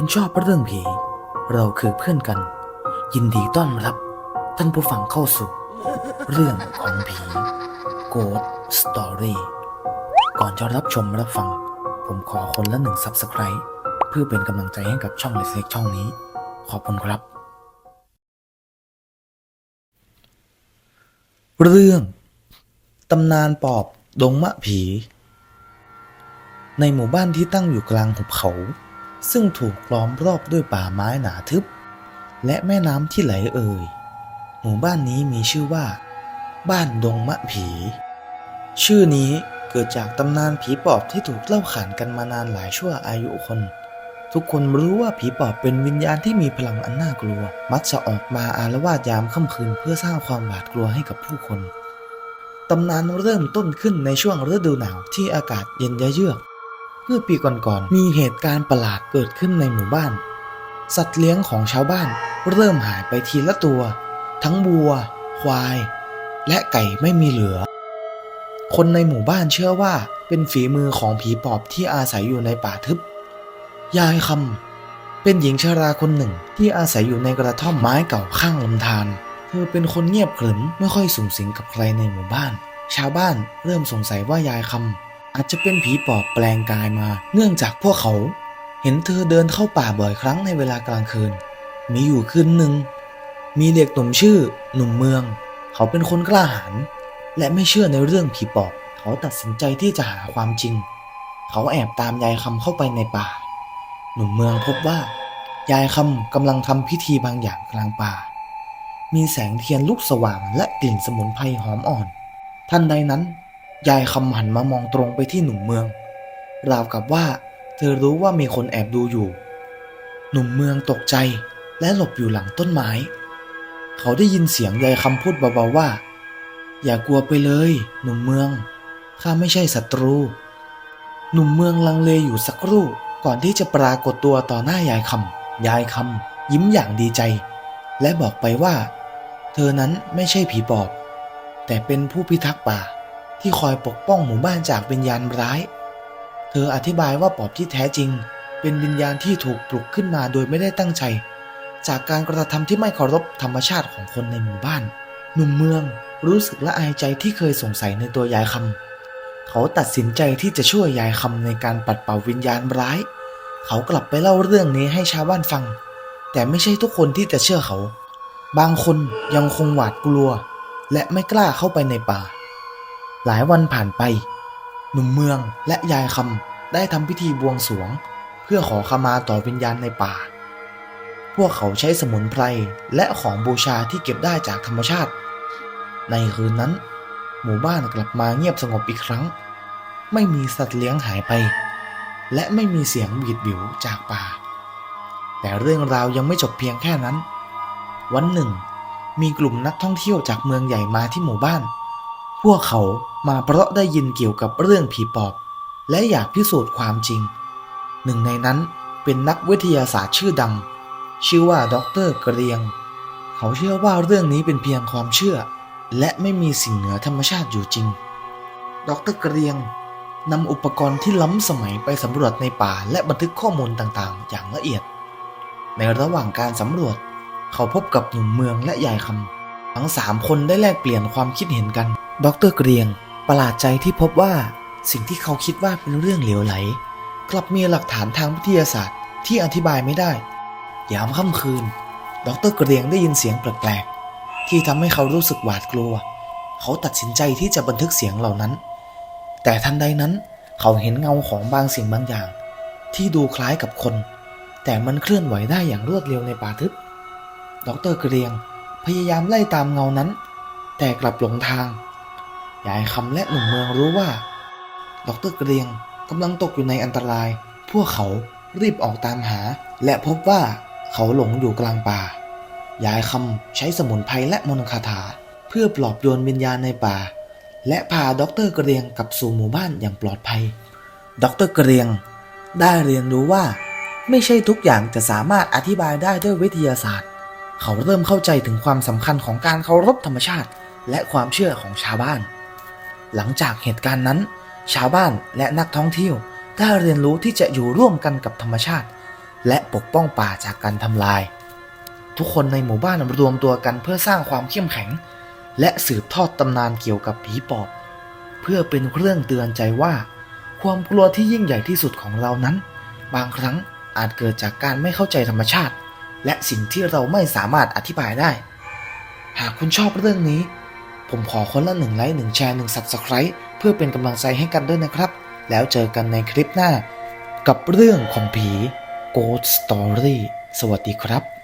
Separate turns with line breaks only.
คุณชอบเรื่องผี เราคือเพื่อนกัน ยินดีต้อนรับ ท่านผู้ฟังเข้าสู่ เรื่องของผี Ghost Story ก่อนจะรับชมรับฟัง ผมขอคนละหนึ่ง Subscribe เพื่อเป็นกำลังใจให้กับช่องเล็กๆช่องนี้ ขอบคุณครับ เรื่องตำนานปอบดงมะผี ในหมู่บ้านที่ตั้งอยู่กลางหุบเขา ซึ่งถูกล้อมรอบด้วยป่าไม้หนาทึบ และแม่น้ำที่ไหลเอ่ย หมู่บ้านนี้มีชื่อว่า บ้านดงมะผี ชื่อนี้เกิดจากตำนานผีปอบที่ถูกเล่าขานกันมานานหลายชั่วอายุคน ทุกคนรู้ว่าผีปอบเป็นวิญญาณที่มีพลังอันน่ากลัว มักจะออกมาอารวาสยามค่ำคืนเพื่อสร้างความหวาดกลัวให้กับผู้คนตำนานเริ่มต้นขึ้นในช่วงฤดูหนาวที่อากาศเย็นยะเยือก เมื่อปีก่อนๆมีเหตุการณ์ประหลาดเกิดขึ้นในหมู่บ้าน สัตว์เลี้ยงของชาวบ้านเริ่มหายไปทีละตัว ทั้งวัว ควาย และไก่ไม่มีเหลือ คนในหมู่บ้านเชื่อว่าเป็นฝีมือของผีปอบที่อาศัยอยู่ในป่าทึบ ยายคำเป็นหญิงชราคนหนึ่งที่อาศัยอยู่ในกระท่อมไม้เก่าข้างลำธารเธอเป็นคนเงียบขรึมไม่ค่อยสูงสิงกับใครในหมู่บ้าน ชาวบ้านเริ่มสงสัยว่ายายคำ อาจจะเป็นผีปอบแปลงกายมา เนื่องจากพวกเขา เห็นเธอเดินเข้าป่าบ่อยครั้งในเวลากลางคืน มีอยู่คืนหนึ่ง มีเด็กหนุ่มชื่อ หนุ่มเมือง เขาเป็นคนกล้าหาญและไม่เชื่อในเรื่องผีปอบ เขาตัดสินใจที่จะหาความจริง เขาแอบตามยายคำเข้าไปในป่า หนุ่มเมืองพบว่ายายคำกำลังทำพิธีบางอย่างกลางป่า มีแสงเทียนลุกสว่างและกลิ่นสมุนไพรหอมอ่อน ทันใดนั้น ยายคำหันมามองตรงไปที่หนุ่มเมือง ราวกับว่าเธอรู้ว่ามีคนแอบดูอยู่ หนุ่มเมืองตกใจและหลบอยู่หลังต้นไม้ เขาได้ยินเสียงยายคำพูดเบาๆว่า อย่ากลัวไปเลย หนุ่มเมืองข้าไม่ใช่ศัตรู หนุ่มเมืองลังเลอยู่สักครู่ก่อนที่จะปรากฏตัวต่อหน้ายายคำยายคำยิ้มอย่างดีใจ และบอกไปว่า เธอนั้นไม่ใช่ผีปอบ แต่เป็นผู้พิทักษ์ป่า ที่คอยปกป้องหมู่บ้านจากวิญญาณร้าย เธออธิบายว่าปอบที่แท้จริง เป็นวิญญาณที่ถูกปลุกขึ้นมาโดยไม่ได้ตั้งใจ จากการกระทำที่ไม่เคารพธรรมชาติของคนในหมู่บ้าน หนุ่มเมืองรู้สึกละอายใจที่เคยสงสัยในตัวยายคำเขาตัดสินใจที่จะช่วยยายคำในการปัดเป่าวิญญาณร้าย เขากลับไปเล่าเรื่องนี้ให้ชาวบ้านฟัง แต่ไม่ใช่ทุกคนที่จะเชื่อเขา บางคนยังคงหวาดกลัว และไม่กล้าเข้าไปในป่า หลายวันผ่านไป หนุ่มเมืองและยายคำได้ทำพิธีบวงสรวง เพื่อขอขมาต่อวิญญาณในป่า พวกเขาใช้สมุนไพรและของบูชาที่เก็บได้จากธรรมชาติ ในคืนนั้น หมู่บ้านกลับมาเงียบสงบอีกครั้ง ไม่มีสัตว์เลี้ยงหายไป และไม่มีเสียงบีดบิวจากป่า แต่เรื่องราวยังไม่จบเพียงแค่นั้น วันหนึ่ง มีกลุ่มนักท่องเที่ยวจากเมืองใหญ่มาที่หมู่บ้าน พวกเขามาเพราะได้ยินเกี่ยวกับเรื่องผีปอบ และอยากพิสูจน์ความจริง หนึ่งในนั้นเป็นนักวิทยาศาสตร์ชื่อดัง ชื่อว่าด็อกเตอร์เกรียง เขาเชื่อว่าเรื่องนี้เป็นเพียงความเชื่อ และไม่มีสิ่งเหนือธรรมชาติอยู่จริงด็อกเตอร์เกรียงนำอุปกรณ์ที่ล้ำสมัยไปสำรวจในป่าและบันทึกข้อมูลต่างๆ อย่างละเอียด ในระหว่างการสำรวจ เขาพบกับหนุ่มเมืองและยายคำทั้งสามคนได้แลกเปลี่ยนความคิดเห็นกัน ดรเกรียง ประหลาดใจที่พบว่าสิ่งที่เขาคิดว่าเป็นเรื่องเหลวไหล กลับมีหลักฐานทางวิทยาศาสตร์ ที่อธิบายไม่ได้ ยามค่ำคืน ดรเกรียงได้ยินเสียงแปลกๆ ที่ทำให้เขารู้สึกหวาดกลัว เขาตัดสินใจที่จะบันทึกเสียงเหล่านั้น แต่ทันใดนั้นเขาเห็นเงาของบางสิ่งบางอย่าง ที่ดูคล้ายกับคน แต่มันเคลื่อนไหวได้อย่างรวดเร็วในป่าทึบ ดรเกรียง พยายามไล่ตามเงานั้น แต่กลับหลงทาง ยายคำและหนุ่มเมืองรู้ว่าดรเกรียงกำลังตกอยู่ในอันตราย พวกเขารีบออกตามหา และพบว่าเขาหลงอยู่กลางป่า ยายคำใช้สมุนไพรและมนต์คาถา เพื่อปลอบโยนวิญญาณในป่า และพาดรเกรียงกลับสู่หมู่บ้านอย่างปลอดภัย ดรเกรียง ได้เรียนรู้ว่า ไม่ใช่ทุกอย่างจะสามารถอธิบายได้ด้วยวิทยาศาสตร์ เขาเริ่มเข้าใจถึงความสำคัญของการเคารพธรรมชาติ และความเชื่อของชาวบ้าน หลังจากเหตุการณ์นั้น ชาวบ้านและนักท่องเที่ยวได้เรียนรู้ที่จะอยู่ร่วมกันกับธรรมชาติ และปกป้องป่าจากการทำลาย ทุกคนในหมู่บ้านรวมตัวกันเพื่อสร้างความเข้มแข็ง และสืบทอดตำนานเกี่ยวกับผีปอบ เพื่อเป็นเครื่องเตือนใจว่า ความกลัวที่ยิ่งใหญ่ที่สุดของเรานั้น บางครั้งอาจเกิดจากการไม่เข้าใจธรรมชาติ และสิ่งที่เราไม่สามารถอธิบายได้ หากคุณชอบเรื่องนี้ ผมขอคนละหนึ่งไลค์หนึ่งแชร์หนึ่งสับสไครต์เพื่อเป็นกำลังใจให้กันด้วยนะครับ แล้วเจอกันในคลิปหน้า กับเรื่องของผี Ghost Story สวัสดีครับ